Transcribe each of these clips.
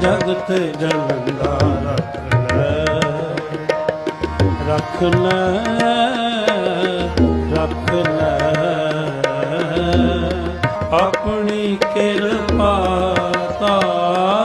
ਜਗਤ ਜਲੰਦਾ ਰੱਖ ਲੈ ਰੱਖ ਲੈ ਰੱਖ ਲੈ। ਆਪਣੀ ਕਿਰਪਾ ਤਾਰ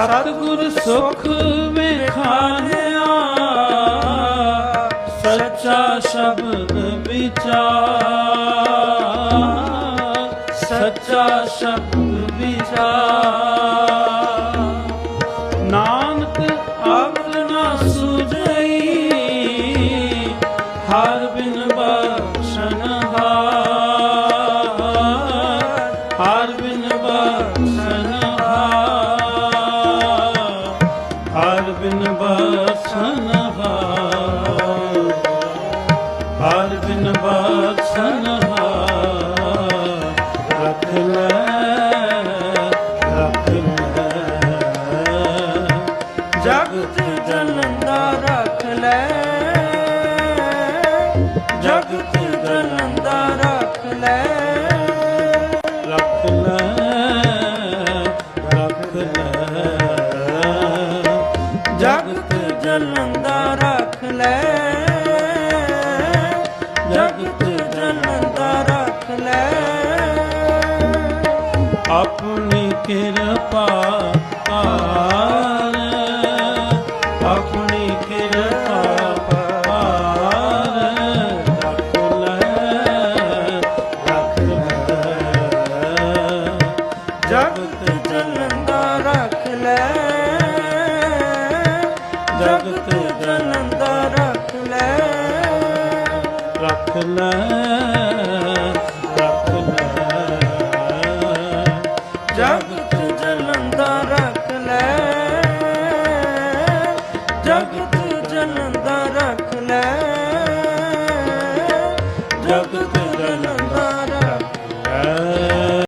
ਸਤਿਗੁਰ ਸੁਖ ਵਿਖਾਣਿਆ ਸੱਚਾ ਸ਼ਬਦ ਵਿਚਾਰ ਸੱਚਾ ਸ਼ਬਦ ਵਿਚਾਰ। ਨਾਨਕ ਅਵਲ ਨਾ ਸੁਝਈ ਹਰ ਹਰ ਬਿਨ ਬਖਸ਼ਣ ਰੱਖ ਲੈ ਰੱਖ ਲੈ। ਜਗਤ ਜਲੰਦਾ ਰੱਖ ਲੈ। ਜਗਤ ਜਲੰਦਾ ਰੱਖ ਲੈ। ਰੱਖ ਲੈ ਰੱਖ ਲੈ। ਜਗਤ ਜਲੰਦਾ ਰੱਖ ਲੈ। ਜਗਤ ਜਲੰਦਾ ਰੱਖ ਲੈ। ਆਪਣੀ ਕਿਰਪਾ ਆਪਣੀ ਕਿਰਪਾ ਪਾਰ ਰੱਖ ਲੈ ਰੱਖ ਲੈ। ਜਗਤ ਜਲੰਦਾ ਰੱਖ ਲੈ। ਜਗਤ ਜਲੰਦਾ ਰੱਖ ਲੈ ਰੱਖ ਲੈ। ਜਗਤ ਜਲੰਦਾ ਰੱਖ ਲੈ ਜਗਤ ਜਲੰਦਾ ਰੱਖ ਲੈ। ਜਗਤ